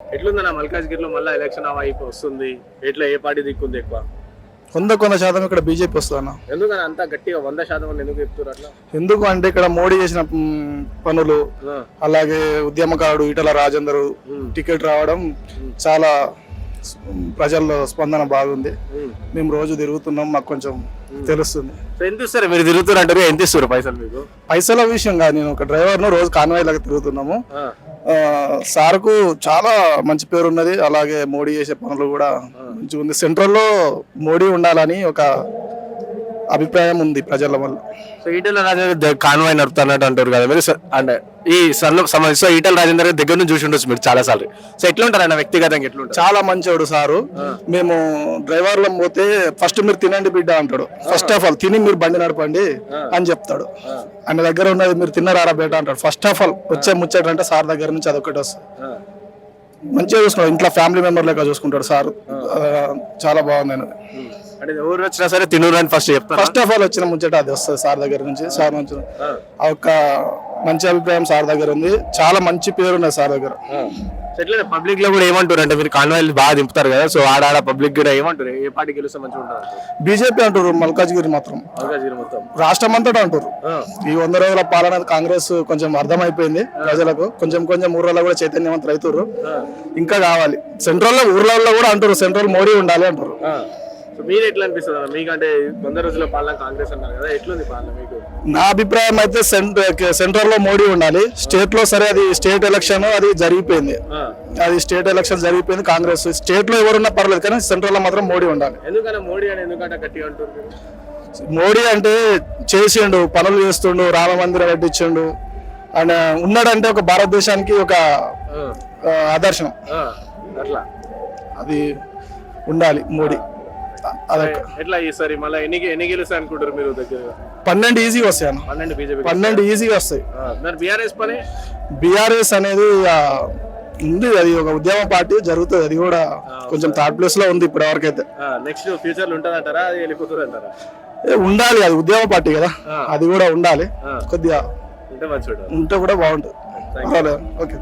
ఎట్లుందన్న మల్కాజ్గిరిలో మళ్ళీ ఎలక్షన్ వైపు వస్తుంది? ఎట్లా ఏ పార్టీ దిక్కుంది ఎక్కువ? వంద కొంత శాతం ఇక్కడ బీజేపీ వస్తుందన్న. ఎందుకని అంత గట్టిగా వంద శాతం ఎందుకు చెప్తున్నారు అట్లా? ఎందుకు అంటే ఇక్కడ మోడీ చేసిన మ్, పనులు అలాగే ఉద్యమకారుడు ఈటల రాజేందర్ టికెట్ రావడం చాలా ప్రజల్లో స్పందన బాగుంది. మేము రోజు తిరుగుతున్నాం మాకు కొంచెం తెలుస్తుంది. సో ఎంత ఇస్తారు మీరు తిరుగుతున్నారు ఎంత ఇస్తారు పైసలు మీకు? పైసల విషయం కాదు నేను ఒక డ్రైవర్ను రోజు కాన్వాయ్ లాగా తిరుగుతున్నాము. సార్కు చాలా మంచి పేరు ఉన్నది అలాగే మోడీ చేసే పనులు కూడా మంచిగా ఉంది సెంట్రల్లో మోడీ ఉండాలని ఒక అభిప్రాయం ఉంది ప్రజల వల్ల. సో ఈటల రాజేందర్ కాన్వాయ్ నడుపుతున్నట్టు అంటారు కదా మీరు అంటే ఈ సంబంధించి సో ఈటల రాజేందర్ గారి దగ్గర నుంచి చూసి ఉండొచ్చు మీరు చాలా సార్లు. సో ఎట్లా ఉంటారు అన్న వ్యక్తిగతంగా ఎట్లా ఉంటారు చాలా మంచోడు సారు. మేము డ్రైవర్లం పోతే ఫస్ట్ మీరు తినండి బిడ్డ అంటాడు. ఫస్ట్ ఆఫ్ ఆల్ తిని మీరు బండి నడపండి అని చెప్తాడు. ఆయన దగ్గర ఉన్నది మీరు తిన్నారా బేట అంటాడు. ఫస్ట్ ఆఫ్ ఆల్ వచ్చే ముచ్చట అంటే సార్ దగ్గర నుంచి అదొకటి వస్తుంది. మంచిగా చూసుకున్నాడు. ఇంట్లో ఫ్యామిలీ మెంబర్ లెక్క చూసుకుంటాడు సార్. చాలా బాగుంది. అంటే ఎవరు వచ్చినా సరే తినరు అని ఫస్ట్ చెప్తారు? ఫస్ట్ ఆఫ్ ఆల్ వచ్చిన ముచ్చట అది వస్తుంది సార్ దగ్గర నుంచి. సార్ నుంచి ఆ, ఒక్క మంచి అభిప్రాయం సార్ దగ్గర ఉంది. చాలా మంచి పేరు ఉన్నది సార్ దగ్గర. పబ్లిక్లో కూడా ఏమంటారు అంటే మీరు కాన్వాయ్ బాగా దింపుతారు కదా సో ఆడ ఆడ పబ్లిక్ కూడా ఏమంటారు ఏ పార్టీ గెలిస్తే మంచిగా ఉంటారు బీజేపీ అంటారు మల్కాజ్గిరి మాత్రం. మల్కాజ్గిరి మొత్తం. రాష్ట్రం అంతటా అంటారు ఈ వంద రోజుల పాలన కాంగ్రెస్ కొంచెం అర్థమైపోయింది ప్రజలకు. కొంచెం కొంచెం ఊర్లలో కూడా చైతన్యవంతులు అవుతారు ఇంకా కావాలి. సెంట్రల్లో ఊర్లలో కూడా అంటారు సెంట్రల్ మోడీ ఉండాలి అంటారు. సో మీరు ఎట్లా అనిపిస్తుంది అన్న? మీకంటే వంద రోజుల పాలన కాంగ్రెస్ అన్నారు కదా ఎట్లుంది పాలన మీకు? నా అభిప్రాయం అయితే సెంట్రల్లో మోడీ ఉండాలి. స్టేట్లో సరే అది స్టేట్ ఎలక్షన్ అది జరిగిపోయింది. అది స్టేట్ ఎలక్షన్ జరిగిపోయింది కాంగ్రెస్. స్టేట్లో ఎవరున్నా పర్లేదు కానీ సెంట్రల్లో మాత్రం మోడీ ఉండాలి. ఎందుకన్నా మోడీ అని ఎందుకంటే గట్టిగా మీరు? మోడీ అంటే చేసిండు పనులు చేస్తుండు రామ మందిరం కట్టించిండు. ఆయన ఉన్నాడంటే ఒక భారతదేశానికి ఒక ఆదర్శం. అట్లా. అది ఉండాలి మోడీ. ఎట్లా ఈసారి మళ్ళీ ఎన్ని ఎన్ని గెలుస్తాయి అనుకుంటారు మీరు దగ్గర? పన్నెండు ఈజీగా వస్తాయి అన్న. పన్నెండు బీజేపీ పన్నెండు ఈజీగా వస్తాయి. మరి బీఆర్ఎస్ పని? బీఆర్ఎస్ అనేది ఉంది. అది ఒక ఉద్యమ పార్టీ జరుగుతుంది. అది కూడా కొంచెం థర్డ్ ప్లేస్లో ఉంది ఇప్పటి వరకైతే నెక్స్ట్ ఫ్యూచర్లో ఉంటుంది అంటారా అది వెళ్ళిపోతుంది అంటారా? ఏ, ఉండాలి. అది ఉద్యమ పార్టీ కదా. అది కూడా ఉండాలి. కొద్దిగా ఉంటే కూడా బాగుంటుంది. ఓకే.